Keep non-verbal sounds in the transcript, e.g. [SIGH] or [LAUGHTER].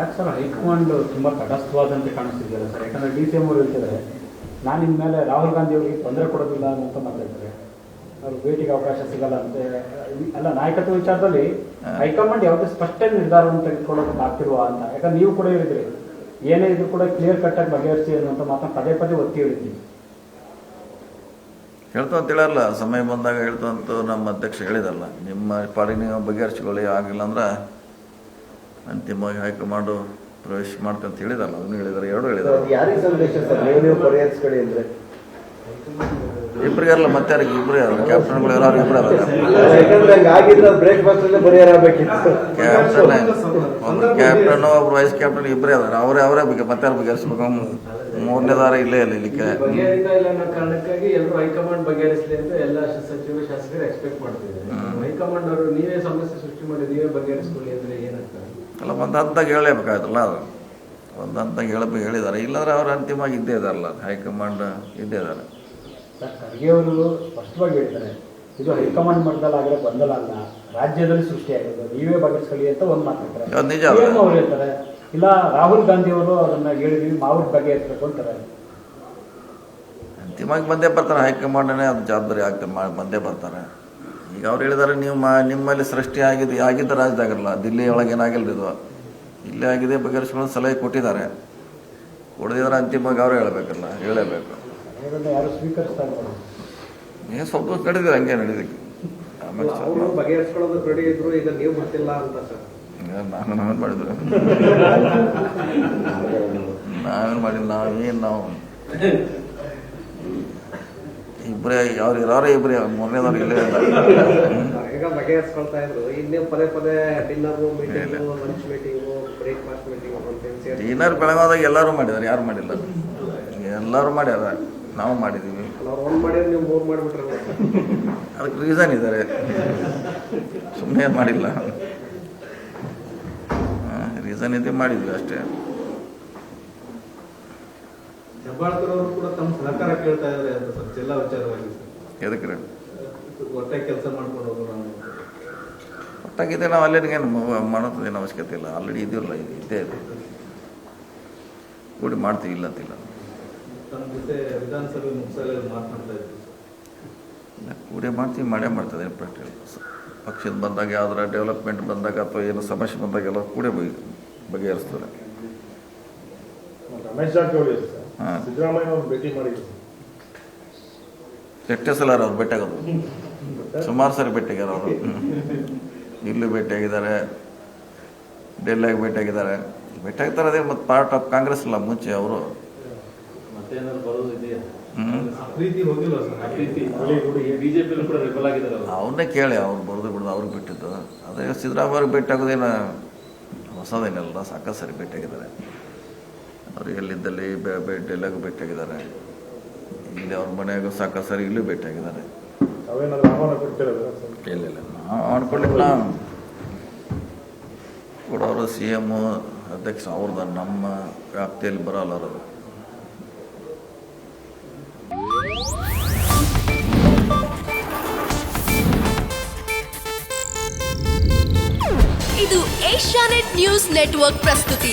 ಯಾಕೆ sir high command ತುಂಬ ತಟಸ್ಥವಾದಂತೆ ಕಾಣಿಸ್ತಿದೆಯಲ್ಲ ಸರ್ ಯಾಕಂದ್ರೆ ಡಿ ಸಿ ಎಂ ಅವರು ಹೇಳ್ತಿದ್ದಾರೆ ನಾನು ಇನ್ಮೇಲೆ ರಾಹುಲ್ ಗಾಂಧಿ ಅವರಿಗೆ ತೊಂದರೆ ಕೊಡೋದಿಲ್ಲ ಅಂತ ಮಾತಾಡ್ತಾರೆ ಅವ್ರು ಭೇಟಿಗೆ ಅವಕಾಶ ಸಿಗಲ್ಲ ಅಂತೆ ಅಲ್ಲ ನಾಯಕತ್ವ ವಿಚಾರದಲ್ಲಿ ಹೈಕಮಾಂಡ್ ಯಾವುದೇ ಸ್ಪಷ್ಟ ನಿರ್ಧಾರವನ್ನು ತೆಗೆದುಕೊಳ್ಳೋದಕ್ಕೆ ಆಗ್ತಿರುವ ಅಂತ. ಯಾಕಂದ್ರೆ ನೀವು ಕೂಡ ಹೇಳಿದ್ರಿ ಏನೇ ಇದ್ರು ಕೂಡ ಕ್ಲಿಯರ್ ಕಟ್ ಆಗಿ ಬಗೆಹರಿಸಿ ಅಂತ ಮಾತನ್ನ ಪದೇ ಪದೇ ಒತ್ತಿ ಹೇಳಿದ್ವಿ ಹೇಳ್ತಾ ಅಂತ ಹೇಳಲ್ಲ ಸಮಯ ಬಂದಾಗ ಹೇಳ್ತಾ ಅಂತ ನಮ್ಮ ಅಧ್ಯಕ್ಷ ಹೇಳಿದಲ್ಲ. ನಿಮ್ಮ ಪಾಡಿಗೆ ನೀವು ಬಗೆಹರಿಸ್ಕೊಳ್ಳಿ ಆಗಿಲ್ಲ ಅಂದ್ರೆ ಅಂತಿಮವಾಗಿ ಹೈಕಮಾಂಡು ಪ್ರವೇಶ ಮಾಡ್ತಂತ ಹೇಳಿದಾರಲ್ಲ ಅದನ್ನು ಹೇಳಿದಾರೆ ಎರಡು ಹೇಳಿದಾರೆ. ಇಬ್ಬರಿಗಾರಲ್ಲ ಮತ್ತೆ ಯಾರಿಗೆ? ಇಬ್ಬರು ಯಾರು ಕ್ಯಾಪ್ಟನ್ಗಳು ಎಲ್ಲರೂ ಇಬ್ಬರೇ ಅದಾರೆ ಯಾಕಂದ್ರೆ ಹಂಗ ಆಗಿದ್ರೆ ಬ್ರೇಕ್ಫಾಸ್ಟ್ ಅಲ್ಲೇ ಪರಿಹಾರ ಆಗ್ಬೇಕಿತ್ತು ಕ್ಯಾಪ್ಟನ್ ಒಬ್ರು ಕ್ಯಾಪ್ಟನ್ ಒಬ್ರು ವೈಸ್ ಕ್ಯಾಪ್ಟನ್ ಇಬ್ಬರೇ ಅದಾರ. ಅವರೇ ಅವರೇ ಬಗ್ಗೆ ಮತ್ತೆ ಯಾರು ಬಗೆಹರಿಸ್ಬೇಕು ಮೂರನೇ ದಾರ ಇಲ್ಲೇ ಇಲ್ಲ ಇಲ್ಲಿ ಬಗೆಹರಿತಾ ಇಲ್ಲ ಅನ್ನೋ ಕಾರಣಕ್ಕಾಗಿ ಎಲ್ಲರೂ ಹೈಕಮಾಂಡ್ ಬಗೆಹರಿಸಲಿ ಅಂತ ಎಲ್ಲ ಸಚಿವರು ಶಾಸಕರು ಎಕ್ಸ್ಪೆಕ್ಟ್ ಮಾಡ್ತಿದ್ದಾರೆ. ಹೈಕಮಾಂಡ್ ಅವರು ನೀವೇ ಸಮಸ್ಯೆ ಸೃಷ್ಟಿ ಮಾಡಿ ನೀವೇ ಬಗೆಹರಿಸ್ಕೊಳ್ಳಿ ಅಂದ್ರೆ ಏನಂತ? ಅಲ್ಲ ಒಂದು ಹಂತಕ್ಕೆ ಹೇಳಬೇಕಾಯ್ತಲ್ಲ ಅದು. ಒಂದು ಹಂತಕ್ಕೆ ಹೇಳಬೇಕು ಹೇಳಿದ್ದಾರೆ. ಇಲ್ಲಾಂದ್ರೆ ಅವ್ರು ಅಂತಿಮವಾಗಿ ಇದ್ದೇ ಇದಾರಲ್ಲ ಹೈಕಮಾಂಡ್ ಇದ್ದೇ ಇದ್ದಾರೆ ಸರ್ ಖರ್ಗೆ ಅವರು ಸ್ಪಷ್ಟವಾಗಿ ಹೇಳ್ತಾರೆ. ಇದು ಹೈಕಮಾಂಡ್ ಮಟ್ಟದಲ್ಲಿ ಆಗಿರೋ ಗೊಂದಲ ಅಲ್ಲ ರಾಜ್ಯದಲ್ಲಿ ಸೃಷ್ಟಿಯಾಗಿದೆ ನೀವೇ ಬಗೆಹರಿಸ್ಕೊಳ್ಳಿ ಅಂತ ಒಂದು ಮಾತಾಡ್ತಾರೆ ನಿಜ. ಅವ್ರು. ಹೇಳ್ತಾರೆ ಇಲ್ಲ ರಾಹುಲ್ ಗಾಂಧಿ ಅವರು ಅದನ್ನ ಹೇಳಿದೀವಿ ಮಾವು ಬಗೆಹರಿಸಬೇಕು ಅಂತಾರೆ. ಅಂತಿಮವಾಗಿ ಬಂದೇ ಬರ್ತಾರೆ ಹೈಕಮಾಂಡನೇ ಅದು ಜವಾಬ್ದಾರಿ ಆಗ್ತದೆ ಬಂದೇ ಬರ್ತಾರೆ. ಈಗ ಅವ್ರು ಹೇಳಿದಾರೆ ನೀವು ಮಾ ನಿಮ್ಮಲ್ಲಿ ಸೃಷ್ಟಿ ಆಗಿದ್ದು ಆಗಿದ್ದ ರಾಜ್ಯದಾಗಲ್ಲ ದಿಲ್ಲಿ ಒಳಗೆ ಏನಾಗಿಲ್ಲ ಇದು? ಇಲ್ಲೇ ಆಗಿದೆ ಬಗೆಹರಿಸ್ಕೊಳ್ಳೋ ಸಲಹೆ ಕೊಟ್ಟಿದ್ದಾರೆ. ಕೊಡದಿದ್ರೆ ಅಂತಿಮವಾಗಿ ಅವರು ಹೇಳಬೇಕಲ್ಲ ಹೇಳಬೇಕು. ಏನು ಸ್ವಲ್ಪ ನಡೆದಿದೆ ಹಂಗೆ ಬಗೆಹರಿಸ್ಕೊಳ್ಳೋದು ಸರ್. ನಾನು ನಾವೇನು ಮಾಡಿದ್ರು? [LAUGHS] ನಾವೇನು ಮಾಡಿಲ್ಲ ನಾವೇನು ನಾವು ಇಬ್ಬರೇ ಅವ್ರು ಇರೋರೇ ಇಬ್ಬರೇ ಮೂರನೇದವ್ರು ಇಲ್ಲೇ ಇಲ್ಲ ಈಗ ಬಗೆಹರಿಸ್ಕೊಳ್ತಾ ಇದ್ರು. ನೀವು ಪದೇ ಪದೇ dinner meeting lunch meeting breakfast meeting ಅಂತ ಡಿನ್ನರ್ ಬೆಳಗಾದಾಗ ಎಲ್ಲರೂ ಮಾಡಿದ್ದಾರೆ ಯಾರು ಮಾಡಿಲ್ಲ? ಎಲ್ಲರೂ ಮಾಡ್ಯಾರ ನಾವು ಮಾಡಿದ್ದೀವಿ ಅದಕ್ಕೆ ರೀಸನ್ ಇದ್ದಾರೆ ಸುಮ್ಮನೆ ಮಾಡಿಲ್ಲ. ರೀಸನ್ ಇದ್ದೇ ಮಾಡಿದ್ವಿ ಅಷ್ಟೇ. ಹೆಬ್ಬಾಳ್ಕರ್ ಅವರು ಕೂಡ ತಮ್ಮ ಸಹಕಾರ ಕೇಳ್ತಾ ಇದ್ದಾರೆ ಅಂತ ಸರ್ ಜಿಲ್ಲಾ ವಿಚಾರವಾಗಿ. ಸರ್ ಎದಕ್ಕೆ ಒಟ್ಟೆ ಕೆಲಸ ಮಾಡ್ಕೊಂಡು ಹೋಗೋಣ ಅಂತ. ಒಟ್ಟಾಗಿದೆ ನಾವು ಅಲ್ಲಿಗೇನು ಮಾಡೋದೇನು ಅವಶ್ಯಕತೆ ಇಲ್ಲ. ಆಲ್ರೆಡಿ ಇದೆಯಲ್ಲ ಇದು ಇದ್ದೇ ಇದೆ. ಕೂಡಿ ಮಾಡ್ತೀವಿ ಇಲ್ಲ ಅಂತಿಲ್ಲ. ತಮ್ಮ ಜೊತೆ ವಿಧಾನಸಭೆ ಮುಗಿಸಲು ಮಾತನಾಡ್ತಾ ಇಲ್ಲ, ಕೂಡಿ ಮಾಡ್ತೀವಿ ಮಾಡೇ ಮಾಡ್ತದೆ ಸ- ಪಕ್ಷದ ಬಂದಾಗ ಯಾವ್ದಾರ ಡೆವಲಪ್ಮೆಂಟ್ ಬಂದಾಗ ಅಥವಾ ಏನೋ ಸಮಸ್ಯೆ ಬಂದಾಗೆಲ್ಲ ಕೂಡೇ ಬಗೆ ಬಗೆಹರಿಸ್ತದೆ ರಮೇಶ್ ಜಾರಕಿಹೊಳಿ. ಸಿದ್ದರಾಮಯ್ಯ ಅವ್ರು ಭೇಟಿ ಮಾಡಿದ್ರು. ಎಷ್ಟೇ ಸಲ ಅವ್ರು ಭೇಟಿಯಾಗೋದು? ಸುಮಾರು ಸರಿ ಭೇಟಿಯಾಗ್ಯಾರ ಅವರು. ಇಲ್ಲೂ ಭೇಟಿಯಾಗಿದ್ದಾರೆ. ಡೆಲ್ಲಿಯಾಗಿ ಭೇಟಿಯಾಗಿದ್ದಾರೆ. ಭೇಟಿಯಾಗ್ತಾರೆ ಅದೇ ಮತ್ತು ಪಾರ್ಟ್ ಆಫ್ ಕಾಂಗ್ರೆಸ್ ಅಲ್ಲ ಮುಂಚೆ ಅವರು. ಮತ್ತೇನಾದ್ರು ಬರೋದು ಇದೆಯಾ? ಆ ಪ್ರೀತಿ ಹೋಗಿಲ್ಲ ಸರ್? ಆ ಪ್ರೀತಿ ಬಿಜೆಪಿ ಕೂಡ ರೆಬಲ್ ಆಗಿದ್ದಾರೆ ಅವರು. ಅವನ್ನೇ ಕೇಳಿ ಅವ್ರು ಬರೋದು ಬಿಡೋದು ಅವ್ರಿಗೆ ಬಿಟ್ಟಿದ್ದು. ಅದೇ ಸಿದ್ದರಾಮಯ್ಯ ಭೇಟಿ ಆಗೋದೇನು ಹೊಸದೇನಲ್ಲ ಸಾಕಷ್ಟು ಸರಿ ಭೇಟಿಯಾಗಿದ್ದಾರೆ. ಅವ್ರಿಗೆ ಎಲ್ಲಿದ್ದಲ್ಲಿ ಭೇಟಿ ಬೆ- ಡೆಲ್ಲಿಯಾಗೂ ಭೇಟಿಯಾಗಿದ್ದಾರೆ. ಇಲ್ಲಿ ಅವ್ರ ಮನೆಯಾಗೂ ಸಾಕ ಸರಿ ಇಲ್ಲೂ ಭೇಟಿಯಾಗಿದ್ದಾರೆ. ಇಲ್ಲ ಇಲ್ಲ ನಾವು ಅನ್ಕೊಂಡಿಲ್ಲ ಕೂಡ ಅವರು ಸಿ ಎಂ ಅಧ್ಯಕ್ಷ ಅವ್ರದ ನಮ್ಮ ವ್ಯಾಪ್ತಿಯಲ್ಲಿ ಬರಲ್ಲ ಅವರು. ಇದು ಏಷ್ಯಾನೆಟ್ ನ್ಯೂಸ್ ನೆಟ್ವರ್ಕ್ ಪ್ರಸ್ತುತಿ.